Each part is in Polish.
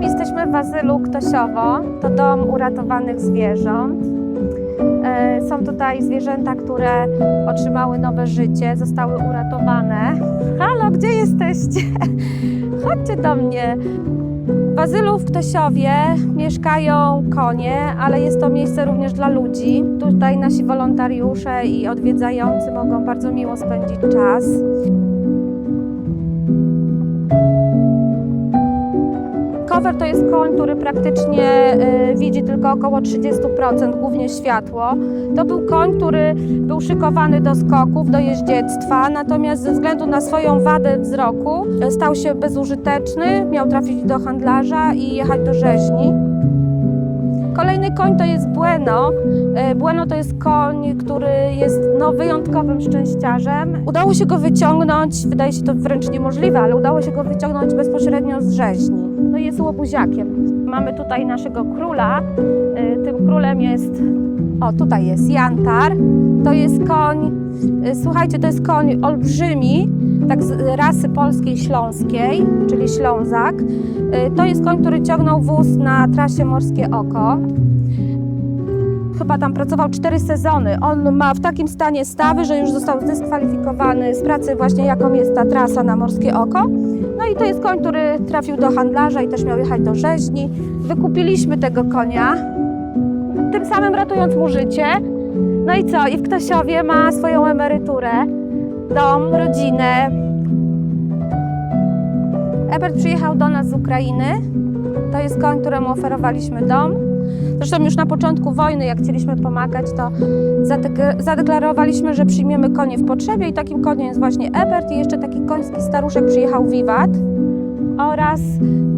w azylu Ktosiowo. To dom uratowanych zwierząt. E, Są tutaj zwierzęta, które otrzymały nowe życie, zostały uratowane. Halo, gdzie jesteście? Chodźcie do mnie. W azylu w Ktosiowie mieszkają konie, ale jest to miejsce również dla ludzi. Tutaj nasi wolontariusze i odwiedzający mogą bardzo miło spędzić czas. Cover to jest koń, który praktycznie y, widzi tylko około 30%, głównie światło. To był koń, który był szykowany do skoków, do jeździectwa, natomiast ze względu na swoją wadę wzroku y, stał się bezużyteczny, miał trafić do handlarza i jechać do rzeźni. Kolejny koń to jest Bueno. E, Bueno to jest koń, który jest no, wyjątkowym szczęściarzem. Udało się go wyciągnąć, wydaje się to wręcz niemożliwe, ale udało się go wyciągnąć bezpośrednio z rzeźni. No jest łobuziakiem. Mamy tutaj naszego króla. E, Tym królem jest, o tutaj jest Jantar. To jest koń, e, słuchajcie, to jest koń olbrzymi, tak z rasy polskiej śląskiej, czyli Ślązak. Y, To jest koń, który ciągnął wóz na trasie Morskie Oko. Chyba tam pracował cztery sezony. On ma w takim stanie stawy, że już został zdyskwalifikowany z pracy właśnie jaką jest ta trasa na Morskie Oko. No i to jest koń, który trafił do handlarza i też miał jechać do rzeźni. Wykupiliśmy tego konia, tym samym ratując mu życie. No i co? I w Ktosiowie ma swoją emeryturę, dom, rodzinę, Ebert przyjechał do nas z Ukrainy. To jest koń, któremu oferowaliśmy dom. Zresztą już na początku wojny, jak chcieliśmy pomagać, to zadek- zadeklarowaliśmy, że przyjmiemy konie w potrzebie i takim koniem jest właśnie Ebert i jeszcze taki koński staruszek przyjechał Wiwat oraz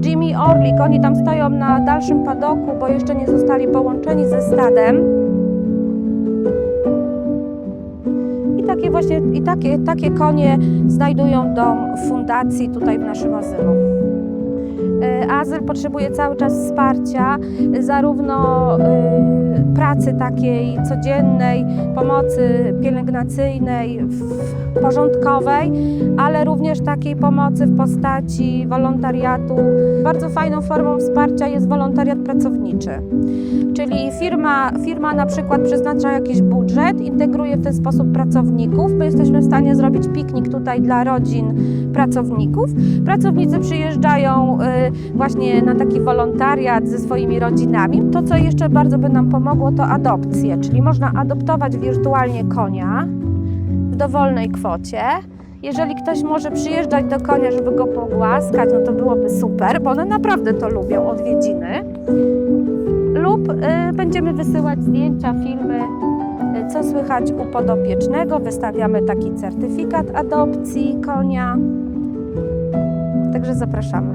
Jimmy Orlik. Oni tam stoją na dalszym padoku, bo jeszcze nie zostali połączeni ze stadem. I takie właśnie, i takie, takie konie znajdują dom fundacji tutaj w naszym azylu. E, Azyl potrzebuje cały czas wsparcia, zarówno e, pracy takiej codziennej, pomocy pielęgnacyjnej, porządkowej, ale również takiej pomocy w postaci wolontariatu. Bardzo fajną formą wsparcia jest wolontariat pracowniczy. Czyli firma, firma na przykład przeznacza jakiś budżet, integruje w ten sposób pracowników. My jesteśmy w stanie zrobić piknik tutaj dla rodzin pracowników. Pracownicy przyjeżdżają y, właśnie na taki wolontariat ze swoimi rodzinami. To, co jeszcze bardzo by nam pomogło, to adopcje, czyli można adoptować wirtualnie konia w dowolnej kwocie. Jeżeli ktoś może przyjeżdżać do konia, żeby go pogłaskać, no to byłoby super, bo one naprawdę to lubią, odwiedziny lub y, będziemy wysyłać zdjęcia, filmy, y, co słychać u podopiecznego. Wystawiamy taki certyfikat adopcji konia. Także zapraszamy.